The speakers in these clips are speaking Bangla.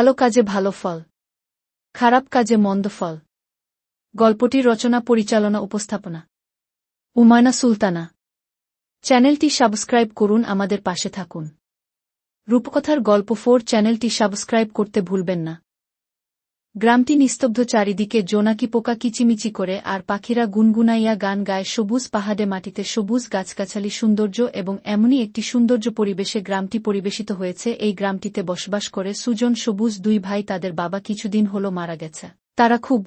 ভালো কাজে ভালো ফল, খারাপ কাজে মন্দ ফল। গল্পটি রচনা, পরিচালনা, উপস্থাপনা। উমায়না সুলতানা। চ্যানেলটি সাবস্ক্রাইব করুন, আমাদের পাশে থাকুন। রূপকথার গল্প ফোর, চ্যানেলটি সাবস্ক্রাইব করতে ভুলবেন না। গ্রামটি নিস্তব্ধ চারিদিকে জোনাকি পোকা কিচিমিচি করে আর পাখিরা গুনগুনাইয়া গান গায় সবুজ পাহাড়ে মাটিতে সবুজ গাছগাছালি সৌন্দর্য এবং এমনই একটি সৌন্দর্য পরিবেশে গ্রামটি পরিবেশিত হয়েছে। এই গ্রামটিতে বসবাস করে সুজন সবুজ দুই ভাই তাদের বাবা কিছুদিন হল মারা গেছে। তারা খুব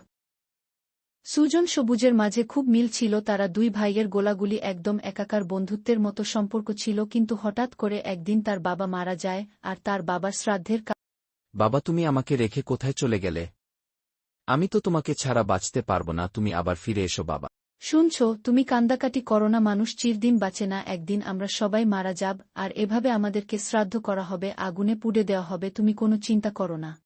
সুজন সবুজের মাঝে খুব মিল ছিল। তারা দুই ভাইয়ের গোলাগুলি একদম একাকার বন্ধুত্বের মতো সম্পর্ক ছিল। কিন্তু হঠাৎ করে একদিন তার বাবা মারা যায় আর তার বাবার শ্রাদ্ধের বাবা, তুমি আমাকে রেখে কোথায় চলে গেলে? আমি তো তোমাকে ছাড়া বাঁচতে পারব না, তুমি আবার ফিরে এসো, বাবা। শুনছ, তুমি কান্দাকাটি করোনা মানুষ চিরদিন বাঁচে না, একদিন আমরা সবাই মারা যাব, আর এভাবে আমাদেরকে শ্রাদ্ধ করা হবে, আগুনে পুড়ে দেওয়া হবে, তুমি কোনো চিন্তা করো না।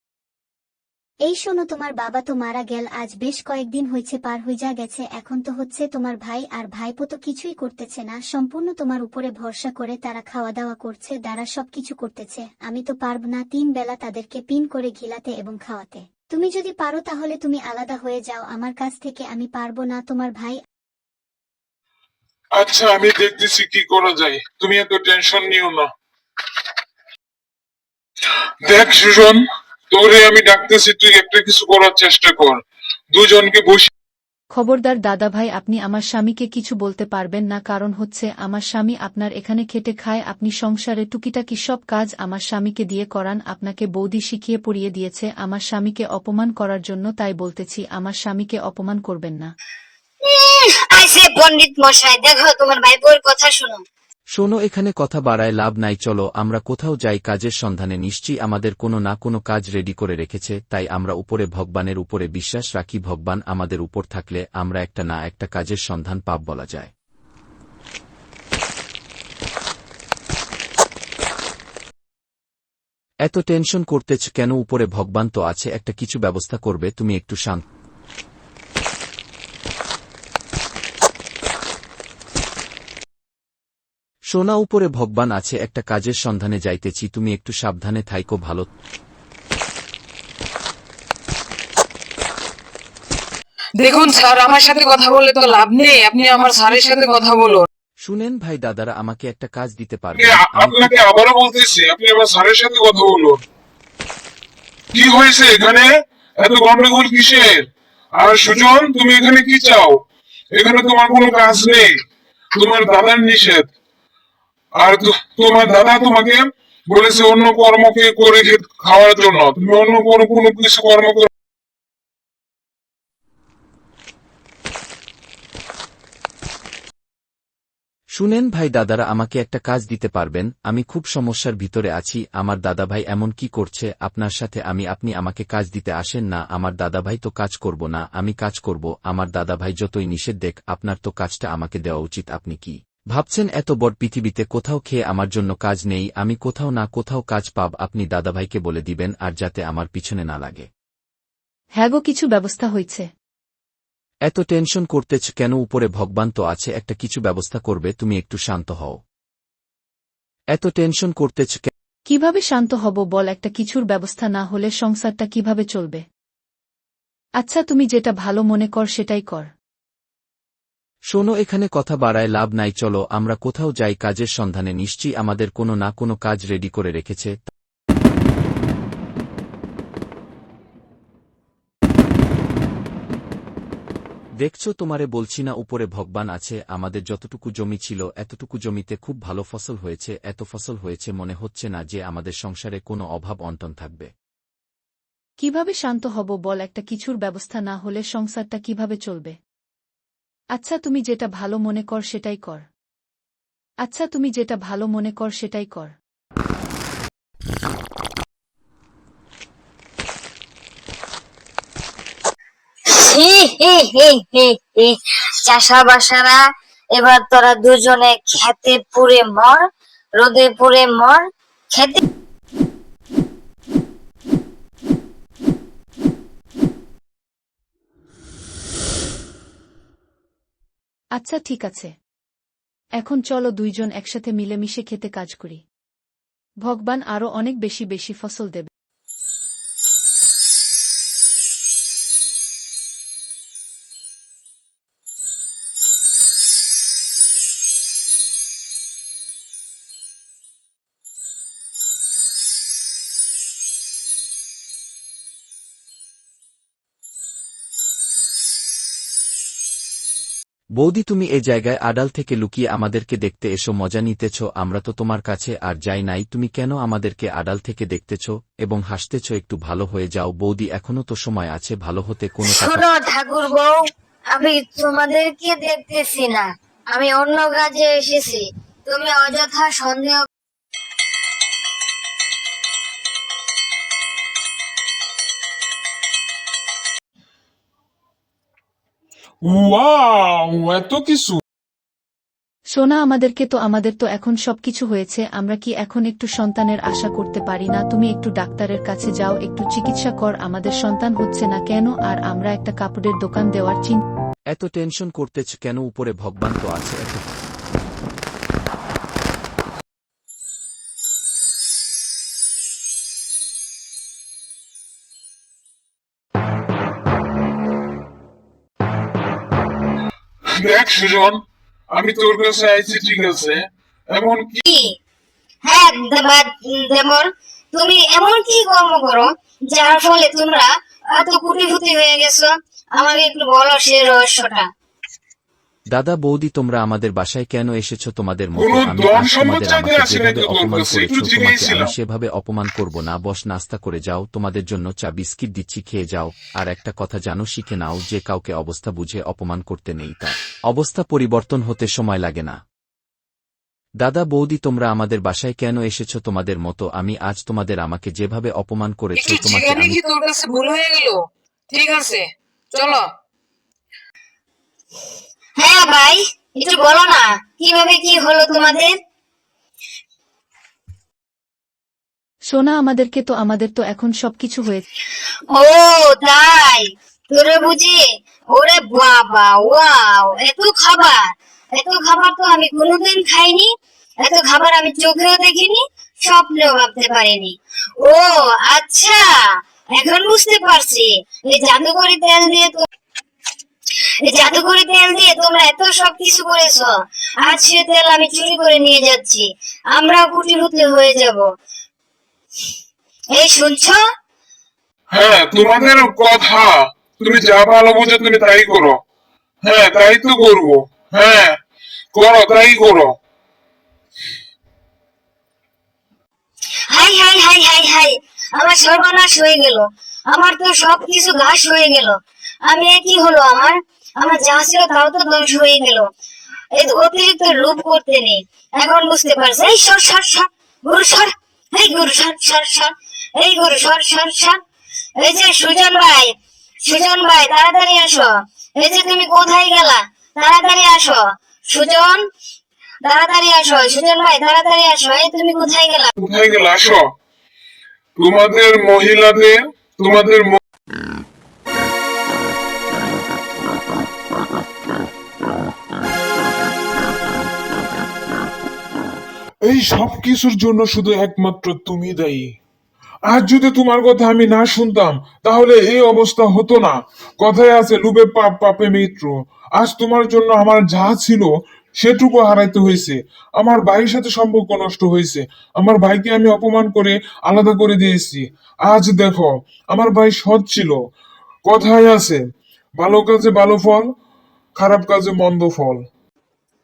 এই শোনো, তোমার বাবা তো মারা গেল, আজ বেশ কয়েকদিন হয়েছে, পার হয়ে যা গেছে, এখন তো হচ্ছে তোমার ভাই, আর ভাইপো তো কিছুই করতেছে না, সম্পূর্ণ তোমার উপরে ভরসা করে তারা খাওয়া দাওয়া করছে, দ্বারা সবকিছু করতেছে, আমি তো পারব না তিন বেলা তাদেরকে পিন করে ঘিলাতে এবং খাওয়াতে। তুমি যদি পারো তাহলে তুমি আলাদা হয়ে যাও, আমার কাছ থেকে আমি পারব না, তোমার ভাই আচ্ছা আমি দেখতেছি কি করা যায়, তুমি এত টেনশন নিও না। দেখ, সুজন তোরে আমি ডাকতেছি তুই একটা কিছু করার চেষ্টা কর। দুজনকে বসে খবরদার দাদাভাই আপনি আমার স্বামীকে কিছু বলতে পারবেন না কারণ হচ্ছে আমার স্বামী আপনার এখানে খেটে খায় আপনি সংসারে টুকিটাকি সব কাজ আমার স্বামীকে দিয়ে করান আপনাকে বৌদি শিখিয়ে পড়িয়ে দিয়েছে আমার স্বামীকে অপমান করার জন্য তাই বলতেছি আমার স্বামীকে অপমান করবেন না। আইসে পণ্ডিত মশাই দেখো তোমার ভাইপোর কথা শুনো। শোনো, এখানে কথা বাড়ায় লাভ নাই, চলো, আমরা কোথাও যাই, কাজের সন্ধানে নিশ্চয়ই আমাদের কোনো না কোনো কাজ রেডি করে রেখেছে, তাই আমরা উপরে ভগবানের উপরে বিশ্বাস রাখি, ভগবান আমাদের উপর থাকলে আমরা একটা না একটা কাজের সন্ধান পাপ বলা যায়। এত টেনশন করতেছ কেন? উপরে ভগবান তো আছে, একটা কিছু ব্যবস্থা করবে, তুমি একটু শান্ত। সোনা উপরে ভগবান আছে একটা কাজের সন্ধানে যাইতেছি তুমি একটু সাবধানে থাইকো ভালো। দেখুন স্যার আমার সাথে কথা বলে তো লাভ নেই আপনি আমার স্যারের সাথে কথা বলুন। শুনেন ভাই দাদারা আমাকে একটা কাজ দিতে পারবে। আপনাকে আবারও বলতেছি আপনি আমার স্যারের সাথে কথা বলুন। কি হয়েছে এখানে? এত গন্ডগোল কিসের? আর সুজন তুমি এখানে কি চাও? এখানে তোমার কোনো কাজ নেই তোমার দাদার নিষেধ। আর তোমার দাদা তোমাকে বলেছে অন্য কর্মকে করে খাওয়ার জন্য? তুমি অন্য কোনো কোনো কিছু কর্ম করো শুনেন ভাই দাদারা, আমাকে একটা কাজ দিতে পারবেন? আমি খুব সমস্যার ভিতরে আছি। আমার দাদাভাই এমন কি করছে? আপনার সাথে আমি, আপনি আমাকে কাজ দিতে আসেন না। আমার দাদাভাই তো কাজ করব না। আমি কাজ করব। আমার দাদাভাই যতই নিষেধ দেখ, আপনার তো কাজটা আমাকে দেওয়া উচিত। আপনি কি ভাবছেন এত বড় পৃথিবীতে কোথাও খেয়ে আমার জন্য কাজ নেই আমি কোথাও না কোথাও কাজ পাব আপনি দাদাভাইকে বলে দিবেন আর যাতে আমার পিছনে না লাগে। হ্যাঁ গো কিছু ব্যবস্থা হয়েছে। এত টেনশন করতেছ কেন? উপরে ভগবান তো আছে একটা কিছু ব্যবস্থা করবে তুমি একটু শান্ত হও। এত টেনশন করতেছ কীভাবে শান্ত হব বল একটা কিছুর ব্যবস্থা না হলে সংসারটা কীভাবে চলবে? আচ্ছা তুমি যেটা ভালো মনে কর সেটাই কর। শোনো, এখানে কথা বাড়ায় লাভ নাই, চলো, আমরা কোথাও যাই, কাজের সন্ধানে নিশ্চয়ই আমাদের কোনো না কোনো কাজ রেডি করে রেখেছে। দেখছ, তোমারে বলছি না, উপরে ভগবান আছে, আমাদের যতটুকু জমি ছিল, এতটুকু জমিতে খুব ভালো ফসল হয়েছে, এত ফসল হয়েছে, মনে হচ্ছে না যে আমাদের সংসারে কোনো অভাব অন্টন থাকবে। কীভাবে শান্ত হব বল, একটা কিছুর ব্যবস্থা না হলে সংসারটা কীভাবে চলবে? আচ্ছা তুমি যেটা ভালো মনে কর সেটাই কর। আচ্ছা তুমি যেটা ভালো মনে কর সেটাই কর। চাষাবাসারা, এবার তোরা দুজনে খেতে পুড়ে মর, রোদে পুড়ে মর, খেতে আচ্ছা ঠিক আছে। এখন চলো দুইজন একসাথে মিলেমিশে খেতে কাজ করি। ভগবান আরও অনেক বেশি বেশি ফসল দেবে। বৌদি, তুমি এ জায়গায় আড়াল থেকে লুকিয়ে আমাদেরকে দেখতে এসো, মজা নিতেছ, আমরা তো তোমার কাছে আর যাই নাই, তুমি কেন আমাদেরকে আড়াল থেকে দেখতেছ এবং হাসতেছ, একটু ভালো হয়ে যাও, বৌদি, এখনও তো সময় আছে, ভালো হতে কোনো ঠাকুর বউ, আমি তোমাদেরকে দেখতেছি না, আমি অন্য কাজে এসেছি, তুমি অযথা সন্দেহ ওয়াও এত কিছু। সোনা আমাদেরকে তো আমাদের তো এখন সবকিছু হয়েছে আমরা কি এখন একটু সন্তানের আশা করতে পারি না? তুমি একটু ডাক্তারের কাছে যাও একটু চিকিৎসা কর আমাদের সন্তান হচ্ছে না কেন? আর আমরা একটা কাপড়ের দোকান দেওয়ার চিন্তা এত টেনশন করতেছ কেন? উপরে ভগবান তো আছে এত দেখ সুজন, আমি তোর কাছে আইছি, ঠিক আছে? এমন কি? হ্যাঁ যেমন তুমি এমন কি কর্ম করো, যার ফলে তোমরা এত কুটিপুটি হয়ে গেছো? আমাকে একটু বলো সে রহস্যটা। দাদা বৌদি তোমরা আমাদের বাসায় কেন এসেছ তোমাদের মতো? আমি দম আজ সম্মত তোমাদের আমাকে যেভাবে অপমান করেছ তোমাকে আমি সেভাবে অপমান করব না। বস নাস্তা করে যাও তোমাদের জন্য চা বিস্কিট দিচ্ছি খেয়ে যাও। আর একটা কথা জানো শিখে নাও যে কাউকে অবস্থা বুঝে অপমান করতে নেই তা। অবস্থা পরিবর্তন হতে সময় লাগে না। দাদা বৌদি তোমরা আমাদের বাসায় কেন এসেছ তোমাদের মতো? আমি আজ তোমাদের আমাকে যেভাবে অপমান করেছ তোমাকে হয়ে ঠিক আছে চলো। ভাই একটু বলো না কীভাবে কি হলো তোমাদের? সোনা আমাদেরকে তো আমাদের তো এখন সবকিছু হয়েছে ও তাই? তোরে বুঝি? ওরে বাবা ওয়াও এত খাবার। এত খাবার তো আমি কোনোদিন খাইনি এত খাবার আমি চোখেও দেখিনি স্বপ্নেও ভাবতে পারিনি। ও আচ্ছা এখন বুঝতে পারছি। এই জাদুকরি তেল দিয়ে তো এই জাদুকরি তেল দিয়ে তোমরা এত সব কিছু করেছ। আজ সে তেল আমি চুরি করে নিয়ে যাচ্ছি। আমরা কুটিপুতি হয়ে যাব। এই শুনছো? হ্যাঁ তোমাদের কথা। তুমি যা ভালো বোঝো তুমি তাই করো। হ্যাঁ তাই তো করব। হ্যাঁ করো তাই করো। হাই হাই হাই হাই হাই আমার সর্বনাশ হয়ে গেল। আমার তো সবকিছু ঘাস হয়ে গেল। আমি কি হলো আমার? আমার যা ছিল তাও তো ধ্বংস হয়ে গেল। অতিরিক্ত লোভ করতে নেই। এখন বুঝতে পারছি এই সর সর সর, গুরু, সর, এই গুরু, সর সর সর, এই গুরু, সর সর সর, এই যে সুজন ভাই সুজন ভাই, তাড়াতাড়ি আসো। এই যে তুমি কোথায় গেলা? তাড়াতাড়ি আসো। সুজন, তাড়াতাড়ি আসো। সুজন ভাই, তাড়াতাড়ি আসো। এই তুমি কোথায় গেলা? কোথায় গেল? আসো। তোমাদের মহিলাদের, তোমাদের এই সব কিছুর জন্য শুধু একমাত্র তুমি দায়ী। আজ যদি তোমার কথা আমি না শুনতাম, তাহলে এই অবস্থা হতো না। কথায় আছে, লুবে পাপ, পাপে মিত্র আজ তোমার জন্য আমার যা ছিল, সেটুকু হারাইতে হয়েছে। আমার ভাইয়ের সাথে সম্পর্ক নষ্ট হয়েছে। আমার ভাইকে আমি অপমান করে আলাদা করে দিয়েছি। আজ দেখো, আমার ভাই সৎ ছিল। কথায় আছে, ভালো কাজে ভালো ফল, খারাপ কাজে মন্দ ফল।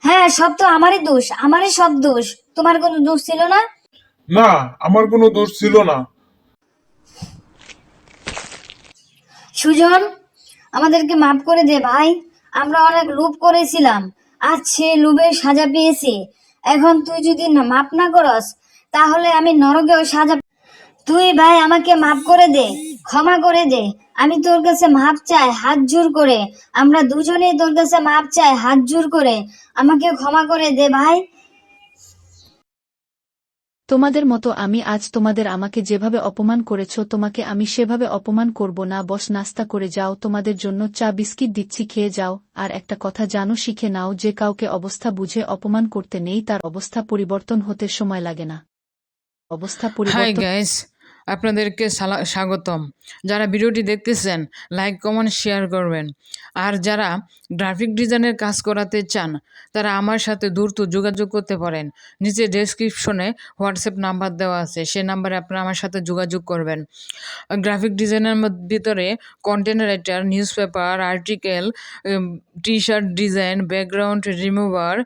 হ্যাঁ সব তো আমারই দোষ, আমারই সব দোষ। তোমার কোনো দোষ ছিল না? না আমার কোনো দোষ ছিল না। সুজন আমাদেরকে মাফ করে দে ভাই। আমরা অনেক লোভ করেছিলাম। আজ সে লোভের সাজা পেয়েছি। এখন তুই যদি না মাফ না করস তাহলে আমি নরকেও সাজা তুই ভাই আমাকে মাফ করে দে ক্ষমা করে দে। আমি তোর কাছে মাপ চাই হাত জোর করে। আমরা দুজনেই তোর কাছে মাপ চাই হাত জোর করে। আমাকে ক্ষমা করে দে ভাই। তোমাদের মতো আমি আজ তোমাদের আমাকে যেভাবে অপমান করেছ তোমাকে আমি সেভাবে অপমান করব না। বস নাস্তা করে যাও তোমাদের জন্য চা বিস্কিট দিচ্ছি খেয়ে যাও। আর একটা কথা জানো শিখে নাও যে কাউকে অবস্থা বুঝে অপমান করতে নেই তার অবস্থা পরিবর্তন হতে সময় লাগে না। অবস্থা পরিবর্তন আপনাদেরকে স্বাগতম। যারা ভিডিওটি দেখতেছেন, লাইক, কমেন্ট, শেয়ার করবেন। আর যারা গ্রাফিক ডিজাইনের কাজ করাতে চান, তারা আমার সাথে দ্রুত যোগাযোগ করতে পারেন। নিচে ডেসক্রিপশনে হোয়াটসঅ্যাপ নাম্বার দেওয়া আছে সেই নাম্বারে আপনারা আমার সাথে যোগাযোগ করবেন। গ্রাফিক ডিজাইনের ভিতরে content writer newspaper article T shirt design background remover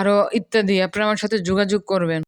আরও ইত্যাদি, আপনারা আমার সাথে যোগাযোগ করবেন।